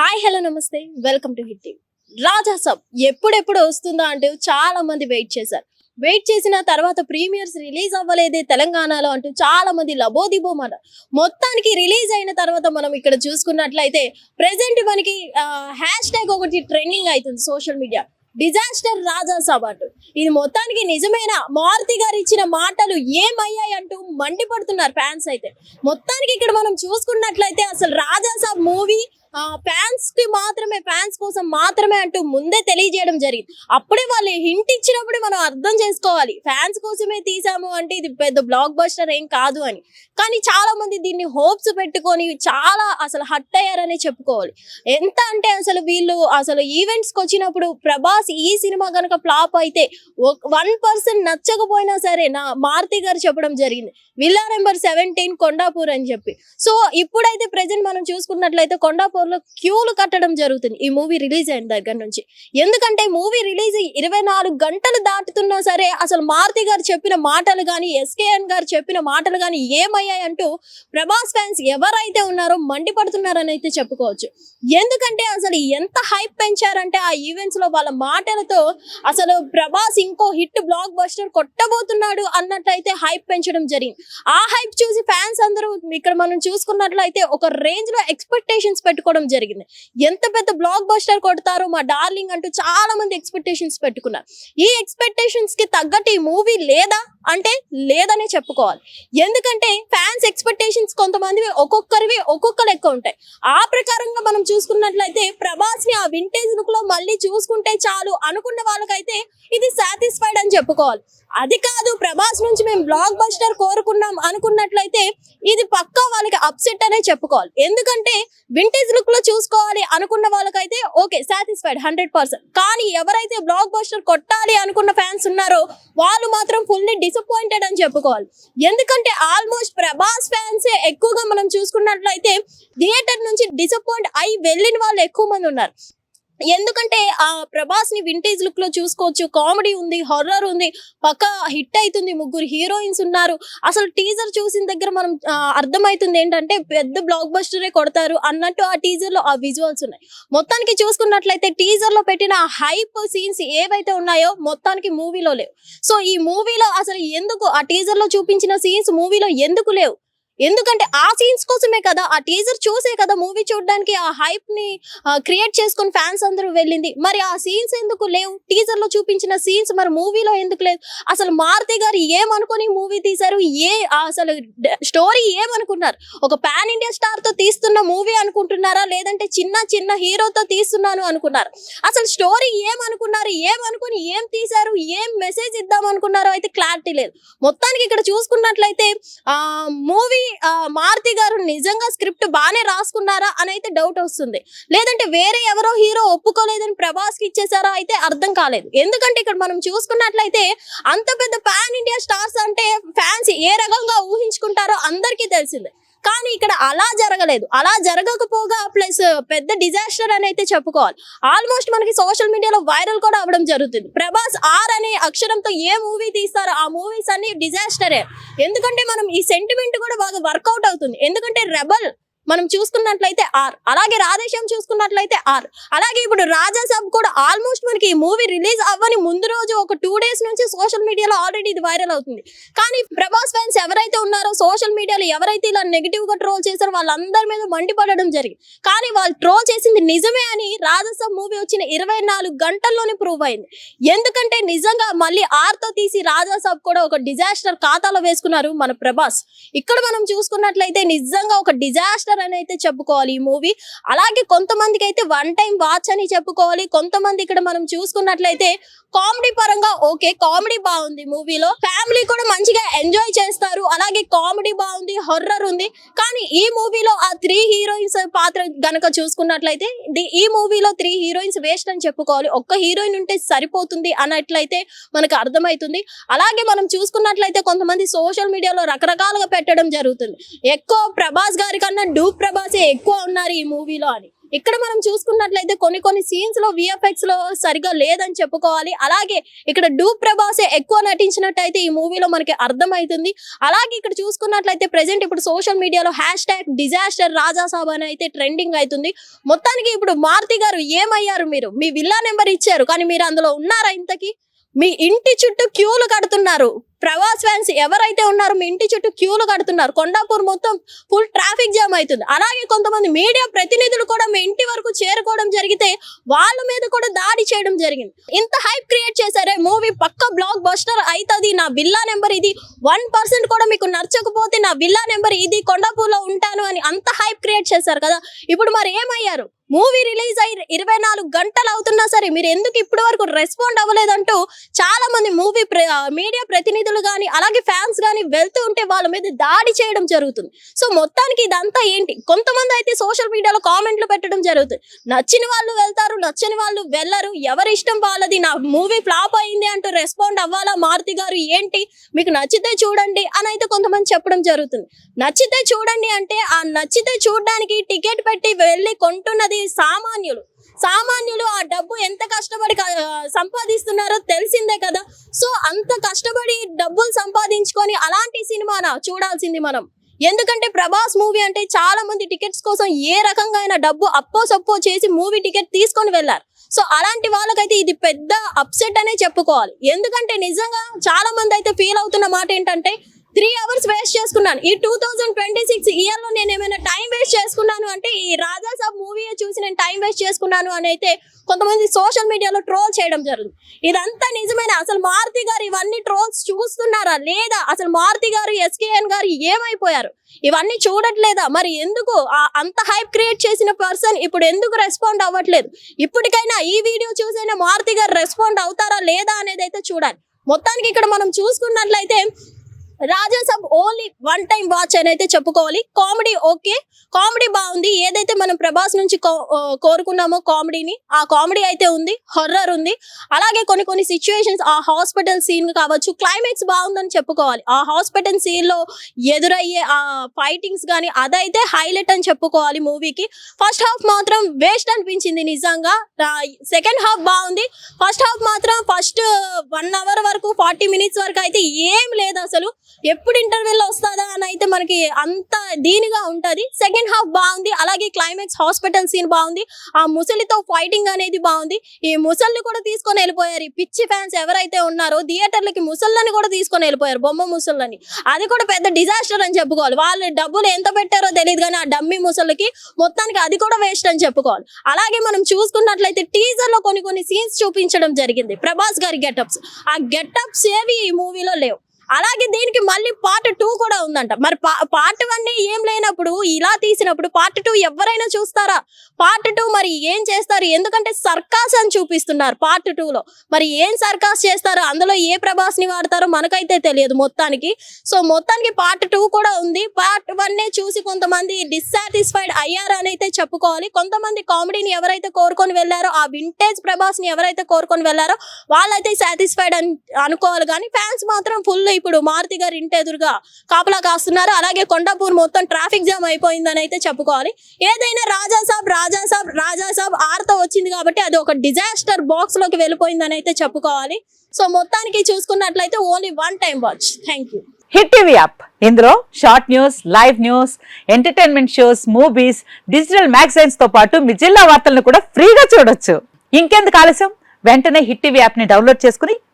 Hi hello నమస్తే. Welcome to Hit TV. Raja Saab ఎప్పుడెప్పుడు వస్తుందా అంటూ చాలా మంది వెయిట్ చేశారు. వెయిట్ చేసిన తర్వాత ప్రీమియర్స్ రిలీజ్ అవ్వలేదే తెలంగాణలో అంటూ చాలా మంది లబోదిబోమన్నారు మొత్తానికి రిలీజ్ అయిన తర్వాత మనం ఇక్కడ చూసుకున్నట్లయితే ప్రెసెంట్ మనకి హ్యాష్ ట్యాగ్ ఒకటి ట్రెండింగ్ అవుతుంది social media disaster Raja Saab అంటూ. ఇది మొత్తానికి నిజమేనా? మారుతి గారు ఇచ్చిన మాటలు ఏమయ్యాయి అంటూ మండిపడుతున్నారు ఫ్యాన్స్ అయితే. మొత్తానికి ఇక్కడ మనం చూసుకున్నట్లయితే అసలు రాజా సాబ్ మూవీ ఫ్యాన్స్కి మాత్రమే ఫ్యాన్స్ కోసం మాత్రమే అంటూ ముందే తెలియజేయడం జరిగింది. అప్పుడే వాళ్ళు హింట్ ఇచ్చినప్పుడే మనం అర్థం చేసుకోవాలి. ఫ్యాన్స్ కోసమే తీసాము అంటే ఇది పెద్ద బ్లాక్ బస్టర్ ఏం కాదు అని. కానీ చాలా మంది దీన్ని హోప్స్ పెట్టుకొని చాలా అసలు హట్ అయ్యారనే చెప్పుకోవాలి. ఎంత అంటే అసలు వీళ్ళు అసలు ఈవెంట్స్కి వచ్చినప్పుడు ప్రభాస్ ఈ సినిమా కనుక ఫ్లాప్ అయితే వన్ పర్సెంట్ నచ్చకపోయినా సరే నా మారుతి గారు చెప్పడం జరిగింది. విల్లా నెంబర్ సెవెంటీన్ కొండాపూర్ అని చెప్పి. సో ఇప్పుడైతే ప్రెసెంట్ మనం చూసుకున్నట్లయితే కొండాపూర్ కొండాపూర్లో క్యూలు కట్టడం జరుగుతుంది. ఈ మూవీ రిలీజ్ అయిన దగ్గర నుంచి. ఎందుకంటే మూవీ రిలీజ్ ఇరవై నాలుగు గంటలు దాటుతున్నా సరే అసలు మారుతి గారు చెప్పిన మాటలు కానీ ఎస్కేఎన్ గారు చెప్పిన మాటలు కానీ ఏమయ్యాయి అంటూ ప్రభాస్ ఫ్యాన్స్ ఎవరైతే ఉన్నారో మండిపడుతున్నారని అయితే చెప్పుకోవచ్చు. ఎందుకంటే అసలు ఎంత హైప్ పెంచారంటే ఆ ఈవెంట్స్లో వాళ్ళ మాటలతో అసలు ప్రభాస్ ఇంకో హిట్ బ్లాక్ బస్టర్ కొట్టబోతున్నాడు అన్నట్లయితే హైప్ పెంచడం జరిగింది. ఆ హైప్ చూసి ఫ్యాన్స్ అందరూ ఇక్కడ మనం చూసుకున్నట్లయితే ఒక రేంజ్లో ఎక్స్పెక్టేషన్స్ తీసుకోవడం జరిగింది. ఎంత పెద్ద బ్లాక్ బస్టర్ కొడతారో మా డార్లింగ్ అంటూ చాలా మంది ఎక్స్పెక్టేషన్స్ పెట్టుకున్నారు. ఈ ఎక్స్పెక్టేషన్స్కి తగ్గట్టు ఈ మూవీ లేదా? అంటే లేదనే చెప్పుకోవాలి. ఎందుకంటే ఫ్యాన్స్ ఎక్స్పెక్టేషన్స్ కొంతమంది ఒక్కొక్కరివి ఒక్కొక్క లెక్క ఉంటాయి. ఆ ప్రకారంగా మనం చూసుకున్నట్లయితే ప్రభాస్ని ఆ వింటేజ్ లుక్లో మళ్ళీ చూసుకుంటే చాలు అనుకున్న వాళ్ళకైతే ఇది సాటిస్ఫైడ్ అని చెప్పుకోవాలి. అది కాదు ప్రభాస్ నుంచి మేము బ్లాక్ బస్టర్ కోరుకున్నాం అనుకున్నట్లయితే ఇది పక్కా వాళ్ళకి అప్సెట్ అనే చెప్పుకోవాలి. ఎందుకంటే వింటేజ్ లుక్లో చూసుకోవాలి అనుకున్న వాళ్ళకైతే ఓకే సాటిస్ఫైడ్ హండ్రెడ్ పర్సెంట్ కానీ ఎవరైతే బ్లాక్ బస్టర్ కొట్టాలి అనుకున్న ఫ్యాన్స్ ఉన్నారో వాళ్ళు మాత్రం ఫుల్లీ డిసప్పాయింటెడ్ అని చెప్పుకోవాలి. ఎందుకంటే ఆల్మోస్ట్ ప్రభాస్ ఫ్యాన్స్ ఎక్కువగా మనం చూసుకున్నట్లయితే థియేటర్ నుంచి డిసప్పాయింట్ అయి వెళ్ళిన వాళ్ళు ఎక్కువ మంది ఉన్నారు. ఎందుకంటే ఆ ప్రభాస్ని వింటేజ్ లుక్లో చూసుకోవచ్చు. కామెడీ ఉంది హర్రర్ ఉంది. పక్క హిట్ అవుతుంది ముగ్గురు హీరోయిన్స్ ఉన్నారు. అసలు టీజర్ చూసిన దగ్గర మనం అర్థమవుతుంది ఏంటంటే పెద్ద బ్లాక్ బస్టరే కొడతారు అన్నట్టు ఆ టీజర్లో ఆ విజువల్స్ ఉన్నాయి. మొత్తానికి చూసుకున్నట్లయితే టీజర్లో పెట్టిన హైప్ సీన్స్ ఏవైతే ఉన్నాయో మొత్తానికి మూవీలో లేవు. సో ఈ మూవీలో అసలు ఎందుకు ఆ టీజర్లో చూపించిన సీన్స్ మూవీలో ఎందుకు లేవు? ఎందుకంటే ఆ సీన్స్ కోసమే కదా ఆ టీజర్ చూసే కదా మూవీ చూడడానికి ఆ హైప్ని క్రియేట్ చేసుకుని ఫ్యాన్స్ అందరూ వెళ్ళింది. మరి ఆ సీన్స్ ఎందుకు లేవు? టీజర్లో చూపించిన సీన్స్ మరి మూవీలో ఎందుకు లేదు అసలు మారుతి గారు ఏమనుకుని మూవీ తీశారు? ఏ అసలు స్టోరీ ఏమనుకున్నారు? ఒక పాన్ ఇండియా స్టార్తో తీస్తున్న మూవీ అనుకుంటున్నారా? లేదంటే చిన్న చిన్న హీరోతో తీస్తున్నాను అనుకున్నారు. అసలు స్టోరీ ఏమనుకున్నారు? ఏమనుకుని ఏం తీశారు? ఏం మెసేజ్ ఇద్దాం అనుకున్నారో అయితే క్లారిటీ లేదు. మొత్తానికి ఇక్కడ చూసుకున్నట్లయితే ఆ మూవీ మారుతి గారు నిజంగా స్క్రిప్ట్ బాగానే రాసుకున్నారా అని అయితే డౌట్ వస్తుంది. లేదంటే వేరే ఎవరో హీరో ఒప్పుకోలేదని ప్రభాస్కి ఇచ్చేసారా అయితే అర్థం కాలేదు. ఎందుకంటే ఇక్కడ మనం చూసుకున్నట్లయితే అంత పెద్ద పాన్ ఇండియా స్టార్స్ అంటే ఫ్యాన్స్ ఏ రకంగా ఊహించుకుంటారో అందరికీ తెలిసిందే. కానీ ఇక్కడ అలా జరగలేదు. అలా జరగకపోగా ప్లస్ పెద్ద డిజాస్టర్ అని అయితే చెప్పుకోవాలి. ఆల్మోస్ట్ మనకి సోషల్ మీడియాలో వైరల్ కూడా అవ్వడం జరుగుతుంది. ప్రభాస్ ఆర్ అనే అక్షరంతో ఏ మూవీ తీస్తారో ఆ మూవీస్ అన్ని డిజాస్టరే ఎందుకంటే మనం ఈ సెంటిమెంట్ కూడా బాగా వర్కౌట్ అవుతుంది. ఎందుకంటే రెబల్ మనం చూసుకున్నట్లయితే ఆర్. అలాగే రాధేశ్యామ్ చూసుకున్నట్లయితే ఆర్. అలాగే ఇప్పుడు రాజా సాబ్ కూడా ఆల్మోస్ట్ మనకి ఈ మూవీ రిలీజ్ అవ్వని ముందు రోజు ఒక టూ డేస్ నుంచి సోషల్ మీడియాలో ఆల్రెడీ ఇది వైరల్ అవుతుంది. కానీ ప్రభాస్ ఫ్యాన్స్ ఎవరైతే ఉన్నారో సోషల్ మీడియాలో ఎవరైతే ఇలా నెగిటివ్గా ట్రోల్ చేశారో వాళ్ళందరి మీద మండిపడడం జరిగింది. కానీ వాళ్ళు ట్రోల్ చేసింది నిజమే అని రాజసాబ్ మూవీ వచ్చిన ఇరవై నాలుగు గంటల్లోనే ప్రూవ్ అయింది. ఎందుకంటే నిజంగా మళ్ళీ ఆర్తో తీసి రాజాసాబ్ కూడా ఒక డిజాస్టర్ ఖాతాలో వేసుకున్నారు మన ప్రభాస్. ఇక్కడ మనం చూసుకున్నట్లయితే నిజంగా ఒక డిజాస్టర్ అని అయితే చెప్పుకోవాలి ఈ మూవీ అలాగే కొంతమందికి అయితే వన్ టైం వాచ్ అని చెప్పుకోవాలి. కొంతమంది ఇక్కడ మనం చూసుకున్నట్లయితే కామెడీ పరంగా ఓకే కామెడీ బాగుంది మూవీలో ఫ్యామిలీ కూడా మంచిగా ఎంజాయ్ చేస్తారు. అలాగే కామెడీ బాగుంది హర్రర్ ఉంది. కానీ ఈ మూవీలో ఆ త్రీ హీరోయిన్స్ పాత్ర గనక చూసుకున్నట్లయితే ది- ఈ మూవీలో త్రీ హీరోయిన్స్ వేస్ట్ అని చెప్పుకోవాలి. ఒక్క హీరోయిన్ ఉంటే సరిపోతుంది అన్నట్లయితే మనకు అర్థమవుతుంది అలాగే మనం చూసుకున్నట్లయితే కొంతమంది సోషల్ మీడియాలో రకరకాలుగా పెట్టడం జరుగుతుంది. ఎక్కువ ప్రభాస్ గారి కన్నా డూప్ ప్రభాసే ఎక్కువ ఉన్నారు ఈ మూవీలో అని. ఇక్కడ మనం చూసుకున్నట్లయితే కొన్ని కొన్ని సీన్స్లో విఎఫ్ఎక్స్లో సరిగా లేదని చెప్పుకోవాలి. అలాగే ఇక్కడ డూ ప్రభాసే ఎక్కువ నటించినట్టయితే ఈ మూవీలో మనకి అర్థమవుతుంది అలాగే ఇక్కడ చూసుకున్నట్లయితే ప్రెసెంట్ ఇప్పుడు సోషల్ మీడియాలో హ్యాష్ ట్యాగ్ డిజాస్టర్ రాజాసాబ్ అని అయితే ట్రెండింగ్ అవుతుంది. మొత్తానికి ఇప్పుడు మారుతి గారు ఏమయ్యారు మీరు? మీ విల్లా నెంబర్ ఇచ్చారు. కానీ మీరు అందులో ఉన్నారా ఇంతకీ? మీ ఇంటి చుట్టూ క్యూలు కడుతున్నారు. ప్రవాస్ ఫ్యాన్స్ ఎవరైతే ఉన్నారో మీ ఇంటి చుట్టూ క్యూలు కడుతున్నారు. కొండాపూర్ మొత్తం ఫుల్ ట్రాఫిక్ జామ్ అవుతుంది. అలాగే కొంతమంది మీడియా ప్రతినిధులు కూడా మీ ఇంటి వరకు చేరుకోవడం జరిగితే వాళ్ళ మీద కూడా దాడి చేయడం జరిగింది. ఇంత హైప్ క్రియేట్ చేశారే మూవీ పక్క బ్లాక్ బస్టర్ అవుతుంది నా బిల్లా నెంబర్ ఇది వన్ పర్సెంట్ కూడా మీకు నచ్చకపోతే నా బిల్లా నెంబర్ ఇది కొండాపూర్లో ఉంటాను అని అంత హైప్ క్రియేట్ చేశారు కదా. ఇప్పుడు మరి ఏమయ్యారు? మూవీ రిలీజ్ అయ్యి ఇరవై నాలుగు గంటలు అవుతున్నా సరే మీరు ఎందుకు ఇప్పటి వరకు రెస్పాండ్ అవ్వలేదంటూ చాలా మంది మూవీ మీడియా ప్రతినిధులు కానీ అలాగే ఫ్యాన్స్ కానీ వెళ్తూ ఉంటే వాళ్ళ మీద దాడి చేయడం జరుగుతుంది. సో మొత్తానికి ఇదంతా ఏంటి? కొంతమంది అయితే సోషల్ మీడియాలో కామెంట్లు పెట్టడం జరుగుతుంది. నచ్చిన వాళ్ళు వెళ్తారు నచ్చని వాళ్ళు వెళ్ళరు. ఎవరి ఇష్టం వాళ్ళది. నా మూవీ ఫ్లాప్ అయింది అంటూ రెస్పాండ్ అవ్వాలా? మారుతి గారు ఏంటి? మీకు నచ్చితే చూడండి అని అయితే కొంతమంది చెప్పడం జరుగుతుంది. నచ్చితే చూడండి అంటే ఆ నచ్చితే చూడడానికి టికెట్ పెట్టి వెళ్ళి కొంటున్నది సామాన్యులు. సామాన్యులు ఆ డబ్బు ఎంత కష్టపడి సంపాదిస్తున్నారో తెలిసిందే కదా. సో అంత కష్టపడి డబ్బులు సంపాదించుకొని అలాంటి సినిమానా చూడాల్సింది మనం. ఎందుకంటే ప్రభాస్ మూవీ అంటే చాలా మంది టికెట్స్ కోసం ఏ రకంగా అయినా డబ్బు అప్పో సప్పో చేసి మూవీ టికెట్ తీసుకొని వెళ్ళారు. సో అలాంటి వాళ్ళకైతే ఇది పెద్ద అప్సెట్ అనే చెప్పుకోవాలి. ఎందుకంటే నిజంగా చాలా మంది అయితే ఫీల్ అవుతున్న మాట ఏంటంటే త్రీ అవర్స్ వేస్ట్ చేసుకున్నాను. ఈ టూ థౌజండ్ ట్వంటీ సిక్స్ ఇయర్లో నేను ఏమైనా టైం వేస్ట్ చేసుకున్నాను అంటే ఈ రాజా సాబ్ మూవీ చూసి నేను టైం వేస్ట్ చేసుకున్నాను అని అయితే కొంతమంది సోషల్ మీడియాలో ట్రోల్ చేయడం జరుగుతుంది. ఇదంతా నిజమైన? అసలు మారుతి గారు ఇవన్నీ ట్రోల్స్ చూస్తున్నారా లేదా? అసలు మారుతి గారు ఎస్కేఎన్ గారు ఏమైపోయారు? ఇవన్నీ చూడట్లేదా? మరి ఎందుకు అంత హైప్ క్రియేట్ చేసిన పర్సన్ ఇప్పుడు ఎందుకు రెస్పాండ్ అవ్వట్లేదు? ఇప్పటికైనా ఈ వీడియో చూసైనా మారుతి గారు రెస్పాండ్ అవుతారా లేదా అనేది అయితే చూడాలి. మొత్తానికి ఇక్కడ మనం చూసుకున్నట్లయితే Raja Saab only one time watch అని అయితే చెప్పుకోవాలి. Comedy okay. కామెడీ బాగుంది. ఏదైతే మనం ప్రభాస్ నుంచి కో- కోరుకున్నామో కామెడీని ఆ కామెడీ అయితే ఉంది. హర్రర్ ఉంది. అలాగే కొన్ని కొన్ని సిచ్యువేషన్స్ ఆ హాస్పిటల్ సీన్ కావచ్చు క్లైమాక్స్ బాగుందని చెప్పుకోవాలి. ఆ హాస్పిటల్ సీన్లో ఎదురయ్యే ఆ ఫైటింగ్స్ కానీ అదైతే హైలైట్ అని చెప్పుకోవాలి మూవీకి ఫస్ట్ హాఫ్ మాత్రం వేస్ట్ అనిపించింది నిజంగా. సెకండ్ హాఫ్ బాగుంది. ఫస్ట్ హాఫ్ మాత్రం ఫస్ట్ వన్ అవర్ వరకు ఫార్టీ మినిట్స్ వరకు అయితే ఏం లేదు అసలు. ఎప్పుడు ఇంటర్వెల్ వస్తుందా అని అయితే మనకి అంత దీనిగా ఉంటుంది. సెకండ్ హాఫ్ బాగుంది. అలాగే క్లైమాక్స్ హాస్పిటల్ సీన్ బాగుంది. ఆ ముసలితో ఫైటింగ్ అనేది బాగుంది. ఈ ముసల్ని కూడా తీసుకొని వెళ్ళిపోయారు. ఈ పిచ్చి ఫ్యాన్స్ ఎవరైతే ఉన్నారో థియేటర్లకి ముసళ్ళని కూడా తీసుకొని వెళ్ళిపోయారు. బొమ్మ ముసళ్ళని అది కూడా పెద్ద డిజాస్టర్ అని చెప్పుకోవాలి. వాళ్ళు డబ్బులు ఎంత పెట్టారో తెలియదు కానీ ఆ డమ్మి ముసళ్ళకి మొత్తానికి అది కూడా వేస్ట్ అని చెప్పుకోవాలి. అలాగే మనం చూసుకున్నట్లయితే టీజర్లో కొన్ని కొన్ని సీన్స్ చూపించడం జరిగింది. ప్రభాస్ గారి గెటప్స్ ఆ గెటప్స్ ఏవి ఈ మూవీలో లేవు. అలాగే దీనికి మళ్ళీ పార్ట్ టూ కూడా ఉందంట. మరి పార్ట్ వన్ ఏం లేనప్పుడు ఇలా తీసినప్పుడు పార్ట్ టూ ఎవరైనా చూస్తారా? పార్ట్ టూ మరి ఏం చేస్తారు? ఎందుకంటే సర్కాస్ అని చూపిస్తున్నారు పార్ట్ టూ లో. మరి ఏం సర్కాస్ చేస్తారో? అందులో ఏ ప్రభాస్ని వాడతారో మనకైతే తెలియదు మొత్తానికి. సో మొత్తానికి పార్ట్ టూ కూడా ఉంది. పార్ట్ వన్ చూసి కొంతమంది డిస్సాటిస్ఫైడ్ అయ్యారు అని అయితే చెప్పుకోవాలి. కొంతమంది కామెడీని ఎవరైతే కోరుకొని వెళ్ళారో ఆ వింటేజ్ ప్రభాస్ని ఎవరైతే కోరుకొని వెళ్ళారో వాళ్ళైతే సాటిస్ఫైడ్ అని అనుకోవాలి. కానీ ఫ్యాన్స్ మాత్రం ఫుల్ ఇప్పుడు మారుతి గారి ఇంటి ఎదురుగా కాపలా కాస్తున్నారు. అలాగే కొండాపూర్ మొత్తం ట్రాఫిక్ జామ్ అయిపోయిందని అయితే చెప్పుకోవాలి. ఏదైనా రాజా సాబ్ రాజా సాబ్ రాజా సాబ్ ఆర్తో వచ్చింది కాబట్టి అది ఒక డిజాస్టర్ బాక్స్లోకి వెళ్ళిపోయిందని అయితే చెప్పుకోవాలి. సో మొత్తానికి చూసుకున్నట్లయితే only one time watch. Thank you. Hit TV app. ఇందులో short news live news entertainment shows movies digital మ్యాగజైన్స్తో పాటు మీ జిల్లా వార్తలను కూడా ఫ్రీగా చూడొచ్చు. ఇంకెందుకు ఆలస్యం? వెంటనే హిట్ టీవీ యాప్ని డౌన్లోడ్ చేసుకుని